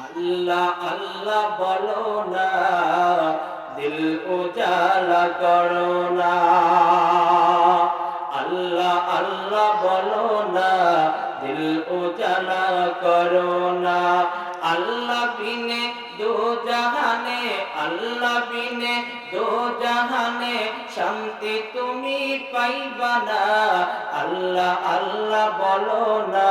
আল্লাহ আল্লাহ বলো না, দিল উজালা করো না। আল্লাহ আল্লাহ বলো না, দিল উজালা করো না। আল্লাহ বিনে দো জাহানে, আল্লাহ বিনে দো জাহানে, শান্তি তুমি পাইবা না। আল্লাহ আল্লাহ বলো না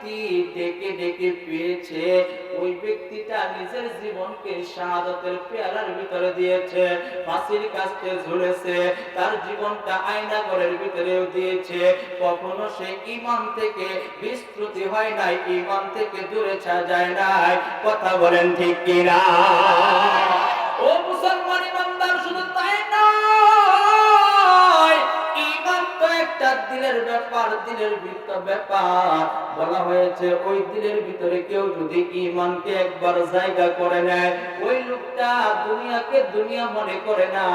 ব্যক্তি ডেকে ডেকে পেয়েছে, ওই ব্যক্তিটা নিজের জীবনকে শাহাদাতের পেয়ালার ভিতরে দিয়েছে, ফাঁসির কাছে ঝুলেছে, তার জীবনটা আয়না ঘরের ভিতরেও দিয়েছে। কখনো সে ইমান থেকে বিস্তৃতি হয় নাই ইমান থেকে দূরে ছা যায় নাই। কথা বলেন ঠিক কিনা? ও মুসলমান ইমানদার, শুধু তাই দিলের ব্যাপার ভিতর ব্যাপার। বলা হয়েছে, ওই দিলের ভিতরে কেউ যদি ইমানকে একবার জায়গা করে নেয়, ওই লোকটা দুনিয়াকে দুনিয়া মনে করে না,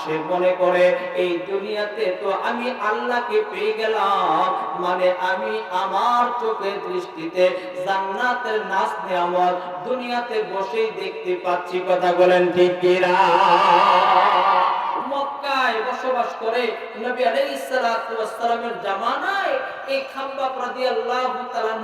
সে মনে করে, এই দুনিয়াতে তো আমি আল্লাহকে পেয়ে গেলাম মানে আমি আমার চোখের দৃষ্টিতে জান্নাতের নাচ নেয়ামত দুনিয়াতে বসেই দেখতে পাচ্ছি। কথা বলেন ঠিক কিনা? মক্কায় বসবাস করে নবী আলাইহিস সালাতু ওয়াস সালামের জামানায় এই রাদিয়াল্লাহু তাআলা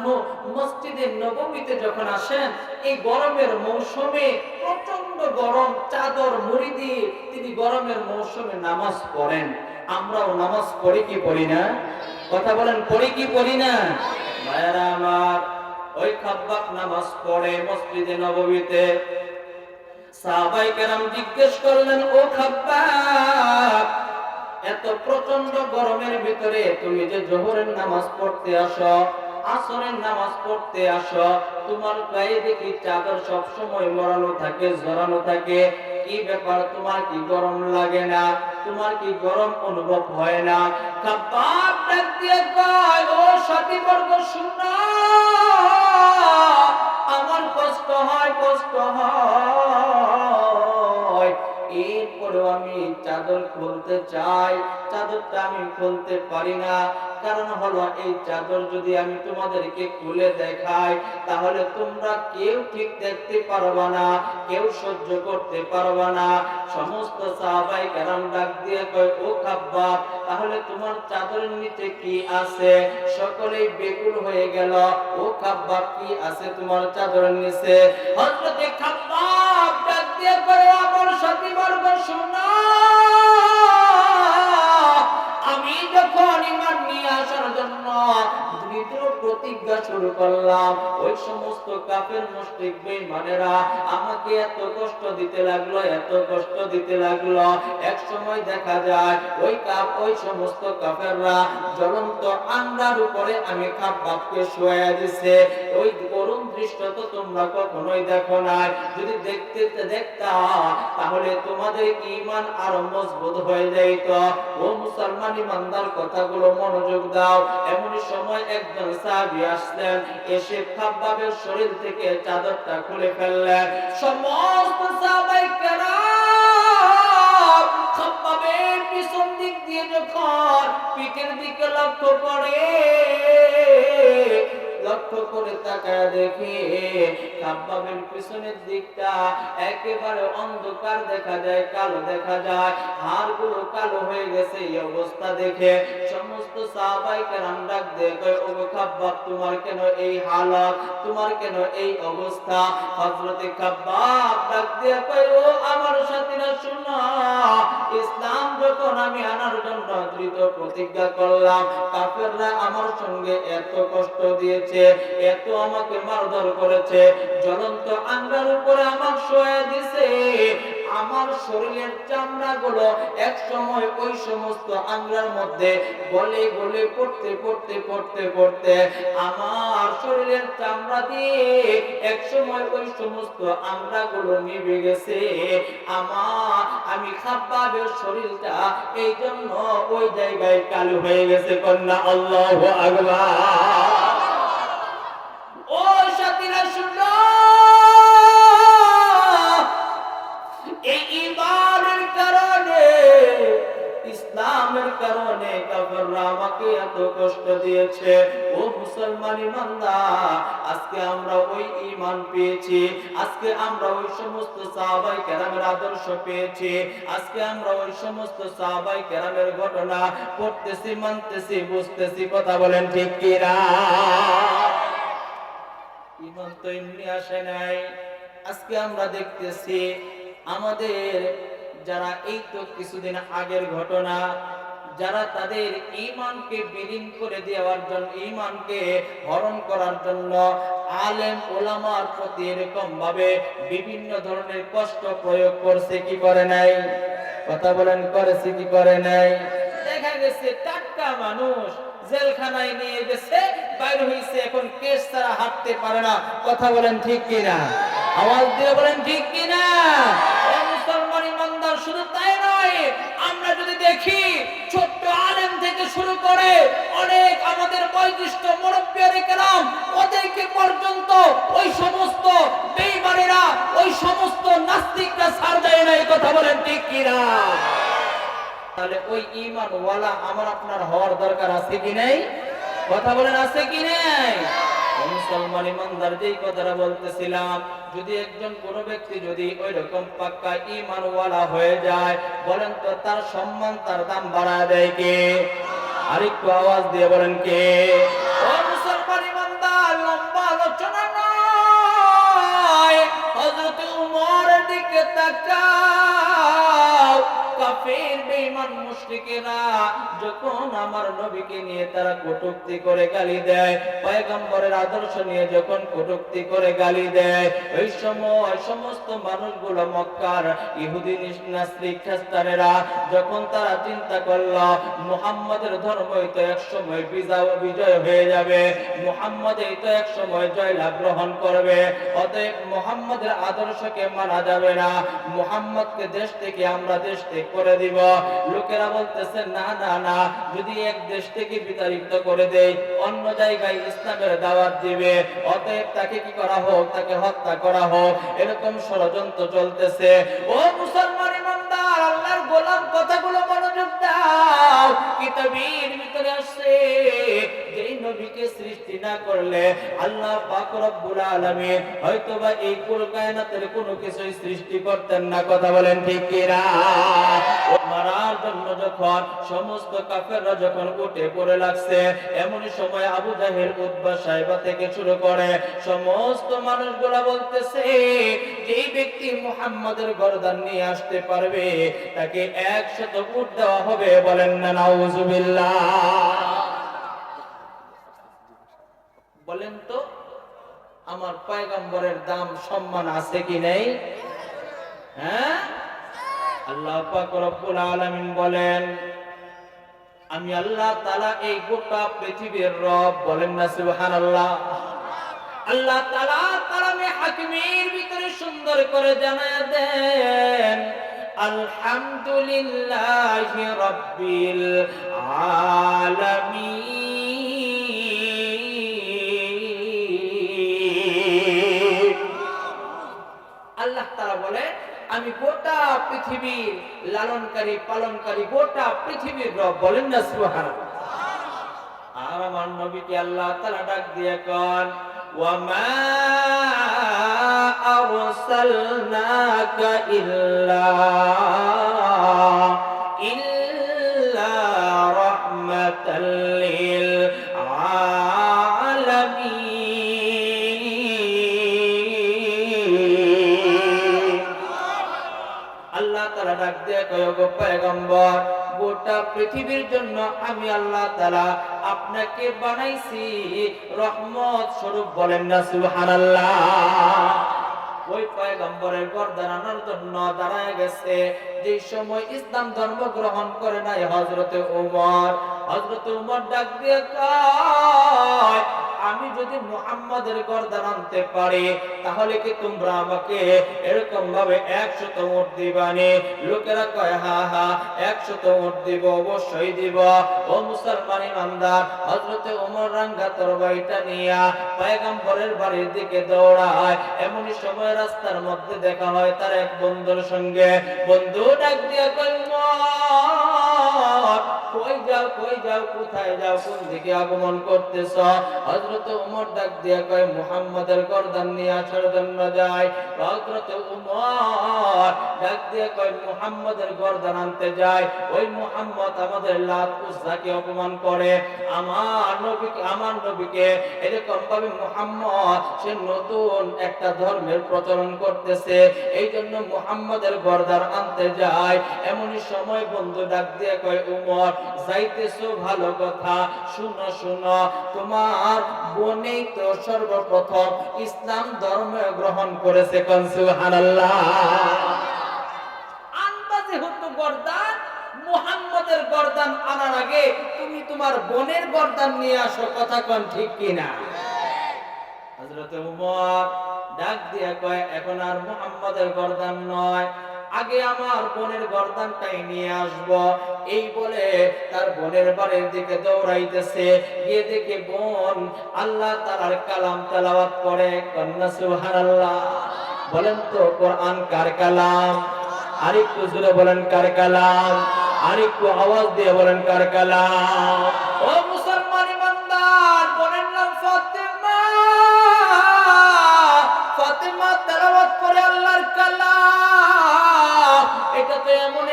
মসজিদে নববীতে যখন আসেন, এই গরমের মৌসুমে প্রচণ্ড গরম, চাদর, মুড়ি দিয়ে তিনি গরমের মৌসুমে নামাজ পড়েন। আমরাও নামাজ পড়ি কি পড়ি না? কথা বলেন, পড়ি কি পড়ি না? ভাইয়ারা আমার, ওই খাব্বাব নামাজ পড়ে মসজিদে নববীতে জিজ্ঞেস করলেন, ও এত প্রচণ্ড গরমের ভিতরে তুমি যে জোহরের নামাজ পড়তে আসো, আসরের নামাজ পড়তে তোমার গায়ে দেখি চাদর সব সময় মরানো থাকে জড়ানো থাকে। কি ব্যাপার, তোমার কি গরম লাগে না? তোমার কি গরম অনুভব হয় না? ও আমার কষ্ট হয় কষ্ট হয়। এরপরেও আমি চাদর খুলতে চাই। চাদরটা আমি খুলতে পারি না। কারণ হলো এই চাদর যদি আমি তোমাদেরকে খুলে দেখাই, তাহলে তোমরা কেউ ঠিক দেখতে পারবা না, কেউ সহ্য করতে পারবা না। সমস্ত সাহাবাই কারাম ডাক দিয়ে কয়, ও খাব্বাব, তাহলে তোমার চাদরের নিচে কি আছে? সকলেই বেকুল হয়ে গেল, ও খাব্বাব, কি আছে তোমার চাদরের নিচে? হযরতে খাব্বাব দিয়ে কয় আমার সাথী বর্গ আমি যখন ইমান নিয়ে আসার জন্য প্রতিজ্ঞা শুরু করলাম, ওই সমস্ত কাফের, মুশরিক, বেঈমানেরা আমাকে এত কষ্ট দিতে লাগল, এত কষ্ট দিতে লাগল। এক সময় দেখা যায়, ওই কাপ ওই সমস্ত কাফেররা জ্বলন্ত আন্ডার উপরে আমি খাব্বাবকে শুয়াইয়া দিছে। ওই করুণ তো তোমরা কখনোই দেখো নাই। যদি দেখতে দেখতা, তাহলে তোমাদের ইমান আরও মজবুত হয়ে যাইত। ও মুসলমান ইমানদার, কথাগুলো মনোযোগ দাও। এমন সময় একজন সাহাবি আসলেন, এসে খাপ শরীর থেকে চাদরটা খুলে ফেললেন। সমস্ত সাহাবাই কেরাম দেখে খাব্বাবের পিছনের দিকটা একেবারে অন্ধকার দেখা যায়, কালো দেখা যায়। হাড়গুলো কালো হয়ে গেছে এই অবস্থা দেখে। সমস্ত ডাক দিয়ে কয় ও খাব্বাব তোমার কেন এই হালত? তোমার কেন এই অবস্থা? খাব্বাব ডাক দিয়ে কয়, ও আমার সাথীরা ইসলাম যখন আমি আনার জন্য প্রতিজ্ঞা করলাম, কাফেররা আমার সঙ্গে এত কষ্ট দিয়েছে, এত আমাকে মারধর করেছে। জ্বলন্ত আঙ্গার উপরে আমার শোয়া দিছে। আমার শরীরের এক সময় ওই সমস্ত আঙ্গার মধ্যে গলে গলে পড়তে পড়তে পড়তে পড়তে আমার শরীরের চামড়া দিয়ে এক সময় ওই সমস্তগুলো নিভে গেছে। আমার, আমি শরীরটা এই জন্য ওই জায়গায় কালো হয়ে গেছে। কন্যা আল্লাহ আকবার। আজকে আমরা ওই সমস্ত সাহাবাই কেরামের আদর্শ পেয়েছি। আজকে আমরা ওই সমস্ত সাহাবাই কেরামের ঘটনা পড়তেছি, মানতেছি, বুঝতেছি, কথা বলেন ঠিক কিরা ইমান তো এমনি আসে নাই। আজকে আমরা দেখতেছি আমাদের যারা এই তো কিছুদিন আগের ঘটনা যারা তাদের ইমানকে বিলীন করে দেওয়ার জন্য ইমানকে হরণ করার জন্য আলেম ওলামার প্রতি এরকম ভাবে বিভিন্ন ধরনের কষ্ট প্রয়োগ করছে, কি করে নাই? কথা বলেন, করেছে, কি করে নাই? দেখা গেছে টাটকা মানুষ জেলখানায় নিয়ে গেছে, বাইরে হইছে, এখন কেস ছাড়া হাঁটতে পারে না। কথা বলেন ঠিক কিনা? আওয়াজ দিয়ে বলেন ঠিক কিনা? করে অনেক আমাদের কেরাম, ওদেরকে পর্যন্ত ওই সমস্ত বেইমানেরা, ওই সমস্ত নাস্তিকরা দেয় না এই কথা বলেন তাহলে ওই আমার আপনার হওয়ার দরকার আছে কি নেই? কথা বলেন আছে কি নেই? মুসলমান ইমানদার যেই কথাটা বলতেছিলাম, যদি একজন কোন ব্যক্তি যদি ওই রকম পাক্কা ইমান ওয়ালা হয়ে যায়, বলেন তো তার সম্মান, তার দাম বাড়া দেয় কে? আরেকটু আওয়াজ দিয়ে বলেন কে? ও লম্বা আলোচনা নয়। দিকে তাকাও মুশরিকেরা যখন আমার নবীকে নিয়ে তারা কটূক্তি করে গালি দেয়, পয়গম্বরের আদর্শ নিয়ে যখন কটূক্তি করে গালি দেয়, ওই সময় সমস্ত মানুষগুলো মক্কার ইহুদি নাস্তিক খ্রিস্টানেরা যখন তারা চিন্তা করল, মুহাম্মাদের ধর্মই তো এক সময় বিজয় বিজয় হয়ে যাবে মুহাম্মদ এই তো এক জয়লাভ গ্রহণ করবে, অতএব মুহাম্মাদের আদর্শকে মানা যাবে না, মুহাম্মদকে দেশ থেকে আমরা দেশ থেকে করে দিব। লোকেরা বলতেছে, না না না, যদি এক দেশ থেকে বিতাড়িত করে দেয়, অন্য জায়গায় ইসলামের দাওয়াত দিবে, অতএব তাকে কি করা হোক? তাকে হত্যা করা হোক। এরকম ষড়যন্ত্র চলতেছে। ও মুসলমান গোলাম কথাগুলো মনোযোগ দাও। কিতাবের ভিতরে আসছে যেই নবীকে সৃষ্টি না করলে আল্লাহ পাক রব্বুল আলামিন হয়তোবা এই কুল কায়নাতের কোনো কিছুই সৃষ্টি করতেন না। কথা বলেন ঠিক কিনা? ও মারার জন্য যখন সমস্ত কাফেররা যখন উঠে পড়ে লাগছে, এমন সময় আবু জাহেল উদ্বা সাহেবা থেকে শুরু করে সমস্ত মানুষগুলা বলতেছে, যেই ব্যক্তি মুহাম্মাদের গর্দান নিয়ে আসতে পারবে, তাকে একশত উট দেওয়া হবে বলেন না, নাউজুবিল্লাহ। বলেন তো, আমার পয়গম্বরের দাম সম্মান আছে কি নেই? হ্যাঁ? আল্লাহ পাক রব্বুল আলামিন বলেন, আমি আল্লাহ তাআলা এই গোটা পৃথিবীর রব বলেন না সুবহানাল্লাহ? আল্লাহ তাআলা কালামে হাকিমের ভিতরে সুন্দর করে জানায় দেন, আলহামদুলিল্লাহি রাব্বিল আলামিন। আমি গোটা পৃথিবীর লালনকারী, পালনকারী, গোটা পৃথিবীর রব বলেন না সুহান আর আমার নবীকে আল্লাহ তাআলা ডাক দিয়ে কন, ওয়ামা আরসালনাকা ইল্লা ইল্লা গো পয়গম্বর, গোটা পৃথিবীর জন্য আমি আল্লাহ তাআলা আপনাকে বানাইছি। রহমত স্বরূপ বলেন না ওই পয়গম্বরের জন্য দাঁড়ায় গেছে। যে সময় ইসলাম ধর্ম গ্রহণ করে নাই হযরতে ওমর। হযরতে ওমর ডাক দিয়ে আমি যদি মুহাম্মাদের গর্দান আনতে পারি, তাহলে কি তোমরা আমাকে এরকম ভাবে একশত উট দিবানি লোকেরা কয়, হা হা, একশত উট দিব, অবশ্যই দিব। ও মুসলমান ইমানদার, হযরতে ওমর রাঙ্গা তরবারিটা নিয়া পয়গম্বরের বাড়ির দিকে দৌড়ায়। এমনই সময় রাস্তার মধ্যে দেখা হয় তার এক বন্ধুর সঙ্গে। বন্ধু ডাক দিয়া উমর কই যাও কই যাও, কোথায় যাও, কোন দিকে আগমন করতেছ? হযরত উমর ডাক দিয়ে কয়, মুহাম্মাদের যায় হযরত উমর ডাক দিয়ে কয়, মুহাম্মাদের আনতে যায় ওই মুহাম্মদ আমাদের লাত অপমান করে। আমার নবীকে আমার নবীকে এরকম ভাবে মুহাম্মদ, সে নতুন একটা ধর্মের প্রচলন করতেছে। এই জন্য মুহাম্মাদের গর্দান আনতে যায় এমনই সময় বন্ধু ডাক দিয়ে কয়, উমর যাইতেছো ভালো কথা। শুনো শুনো, তোমার বোনেই তো সর্বপ্রথম ইসলাম ধর্ম গ্রহণ করেছে, কোন সুবহানাল্লাহ? আনবা যেহেতু গর্দান, মুহাম্মদের গর্দান আনার আগে তুমি তোমার বোনের গর্দান নিয়ে আসো, কথা কোন ঠিক কিনা? হযরত উমর ডাক দিয়ে কয়, এখন আর মুহাম্মাদের গর্দান নয়। আগে আমার বোনের গর্দানটাই নিয়ে আসব। এই বলে তার বোনের বাড়ির দিকে দৌড়াইতেছে। গিয়ে দেখে বোন আল্লাহ তাআলার কালাম তেলাওয়াত করে, কন্যা সুবহানাল্লাহ। বলেন তো, কোরআন কার কালাম? আরেকটু জোরে বলেন, কার কালাম? আরেকটু আওয়াজ দিয়ে বলেন, কার কালাম?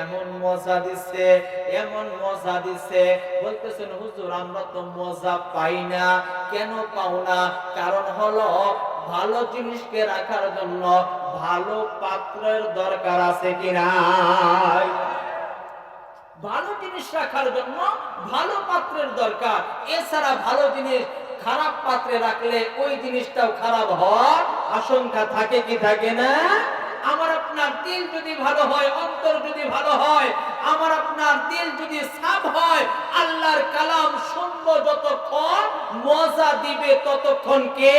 এমন মজা দিচ্ছে এমন মজা দিচ্ছে বলতেছেন আমরা তো মজা পাই না। কেন পাও না? কারণ হলো ভালো জিনিসকে রাখার জন্য ভালো পাত্রের দরকার আছে কিনা ভালো জিনিস রাখার জন্য ভালো পাত্রের দরকার। এছাড়া ভালো জিনিস খারাপ পাত্রে রাখলে ওই জিনিসটাও খারাপ হওয়ার আশঙ্কা থাকে কি থাকে না? আমার আপনার দিল যদি ভালো হয়, অন্তর যদি ভালো হয়, আমার আপনার দিল যদি সাফ হয়, আল্লাহর কালাম শুনব যতক্ষণ, মজা দিবে ততক্ষণ কে?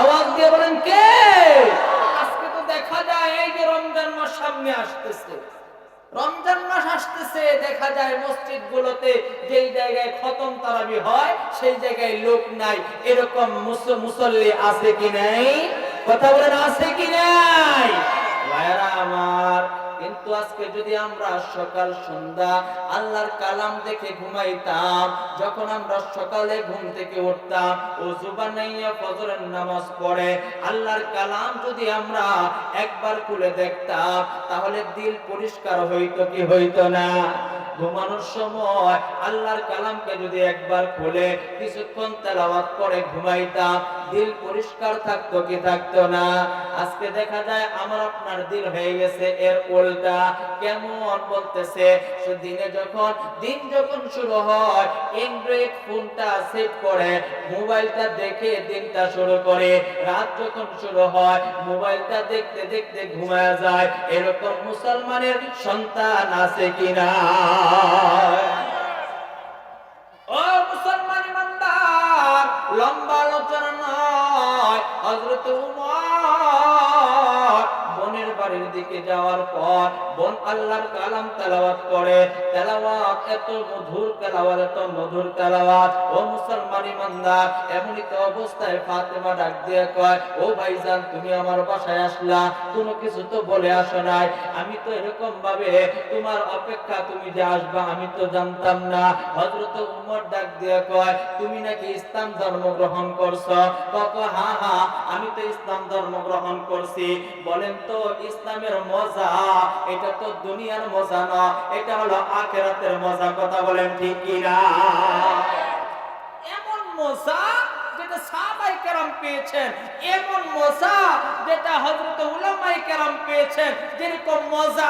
আওয়াজ দিয়ে বলেন কে? আজকে তো দেখা যায় এই যে রমজান মাস সামনে আসতেছে। রমজান মাস আসতেছে, দেখা যায় মসজিদ গুলোতে যেই জায়গায় খতম তারাবি হয়, সেই জায়গায় লোক নাই। এরকম মুস- মুসল্লি আছে কি নাই? কথা বলেন, আছে কি নাই? আমার কিন্তু আজকে যদি আমরা সকাল সন্ধ্যা আল্লাহর কালাম দেখে ঘুমাইতাম, যখন আমরা সকালে ঘুম থেকে উঠতাম, ও জুবানাইয়া ফজরের নামাজ পড়ে, আল্লাহর কালাম যদি আমরা একবার খুলে দেখতাম, তাহলে দিল পরিষ্কার হইতো কি হইতো না? ঘুমানোর সময় আল্লাহর কালামকে যদি একবার খুলে, কিছুক্ষণ তেলাওয়াত করে ঘুমাইতাম দিল পরিষ্কার থাকতো কি থাকতো না? আজকে দেখা যায় আমার আপনার দিল হয়ে গেছে, এর উল্টা। কেমন বলতেছে? দিনে যখন, দিন যখন শুরু হয় অ্যান্ড্রয়েড ফোনটা সেট করে, মোবাইলটা দেখে দিনটা শুরু করে। রাত যখন শুরু হয়, মোবাইলটা দেখতে দেখতে ঘুমায় যায়। এরকম মুসলমানের সন্তান আছে কিনা হযরত দিকে যাওয়ার পর বোন আল্লাহর কালাম তেলাওয়াত করে, তেলাওয়াত এত মধুর তেলাওয়াত, এত মধুর তেলাওয়াত। ও মুসলমান ইমানদার, এমনই তো অবস্থায় ফাতেমা ডাক দিয়ে কয়, ও ভাইজান, তুমি আমার বাসায় আসলা, কোনো কিছু তো বলে আসো নাই। আমি তো এরকম ভাবে তোমার অপেক্ষা তুমি যে আসবা, আমি তো জানতাম না। হযরত উমর ডাক দিয়ে কয়, তুমি নাকি ইসলাম ধর্ম গ্রহণ করছ? কত হা হা, আমি তো ইসলাম ধর্ম গ্রহণ করছি। বলেন তো ইসলামের মজা, এটা তো দুনিয়ার মজা না, এটা হলো আখেরাতের মজা, কথা বলেন ঠিক কিনা? এমন মজা পেয়েছেন, এমন মজা যেরকম মজা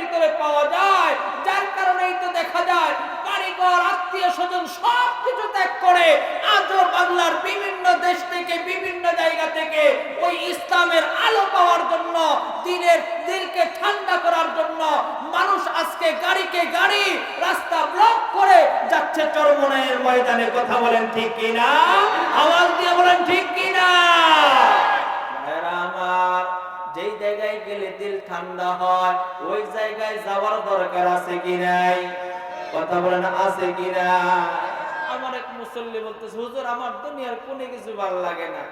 ভিতরে পাওয়া যায়, যার তো দেখা যায় বাড়িঘর আত্মীয় স্বজন সব কিছু ত্যাগ করে বাংলার বিভিন্ন দেশ থেকে, বিভিন্ন জায়গা থেকে ওই ইসলামের আলো পাওয়ার জন্য, দিনের দিলকে ঠান্ডা করার জন্য মানুষ আজকে গাড়িকে গাড়ি রাস্তা ব্লক করে যাচ্ছে চরমনায়ের ময়দানে কথা বলেন ঠিক কিনা? আওয়াজ দিয়ে বলেন ঠিক কিনা? যেই জায়গায় গেলে দিল ঠান্ডা হয়, ওই জায়গায় যাওয়ার দরকার আছে কি নাই? কথা বলেন, আছে কি না আমার এক মুসল্লি বলতেছে, হুজুর, আমার দুনিয়ার কোনো কিছু ভালো লাগে না।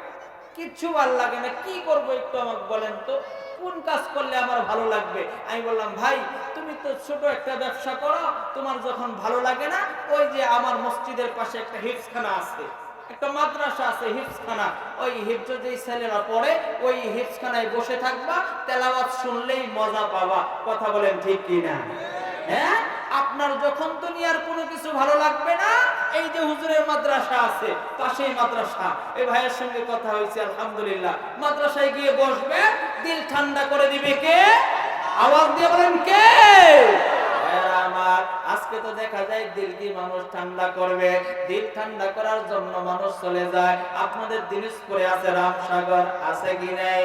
কিচ্ছু ভালো লাগে না, কি করব একটু আমাকে বলেন তো? কোন কাজ করলে আমার ভালো লাগবে? আমি বললাম, ভাই, তুমি তো ছোট একটা ব্যবসা করো, তোমার যখন ভালো লাগে না, ওই যে আমার মসজিদের পাশে একটা হিপসখানা আছে, একটা মাদ্রাসা আছে হিপসখানা ওই হিপস যেই ছেলেরা পড়ে, ওই হিপসখানায় বসে থাকবা, তেলাওয়াত শুনলেই মজা পাবা। কথা বলেন ঠিক কি না হ্যাঁ? আপনার যখন দুনিয়ার কোনো কিছু ভালো লাগবে না এই যে হুজুরের মাদ্রাসা আছে, পাশেই মাদ্রাসা। এই ভাইয়ের সঙ্গে কথা হয়েছে, আলহামদুলিল্লাহ। মাদ্রাসায় গিয়ে বসবে, দিল ঠান্ডা করে দিবে কে? আওয়াজ দিয়ে বলেন, কে? আমার, আজকে তো দেখা যায় দিল কি মানুষ ঠান্ডা করবে। দিল ঠান্ডা করার জন্য মানুষ চলে যায়। আপনাদের দিনাজপুরে আছে রামসাগর, আছে কি নাই?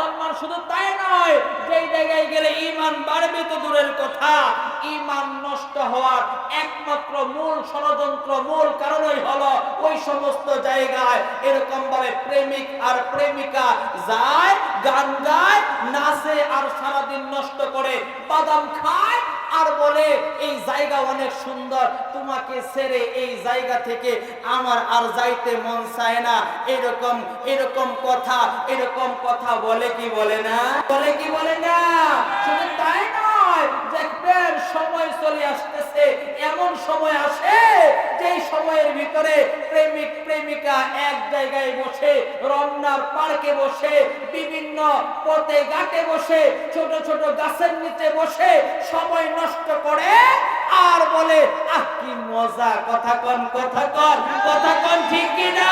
মুসলমান শুধু তাই নয়, যেই জায়গায় গেলে ইমান বাড়বে তো দূরের কথা। ইমান নষ্ট হওয়ার একমাত্র মূল ষড়যন্ত্র, মূল কারণই হলো ওই সমস্ত জায়গায় এরকম ভাবে প্রেমিক আর প্রেমিকা যায়, গান গায়, নাচে আর সারাদিন নষ্ট করে বাদাম খায় আর বলে, এই জায়গা অনেক সুন্দর, তোমাকে ছেড়ে এই জায়গা থেকে আমার আর যাইতে মন চায় না। এরকম এরকম কথা এরকম কথা বলে কি বলে না? বলে কি বলে না? শুধু তাই নয় দেখবেন সময় চলে আসতেছে। এমন সময় আসে যে সময়ের ভিতরে প্রেমিক, প্রেমিকা এক জায়গায় বসে, রমনার পার্কে বসে, বিভিন্ন পথে, ঘাটে বসে, ছোট ছোট গাছের নিচে বসে সময় নষ্ট করে আর বলে, আহ, কি মজা, কথা কন কথা কন কথা কন, ঠিক কিনা?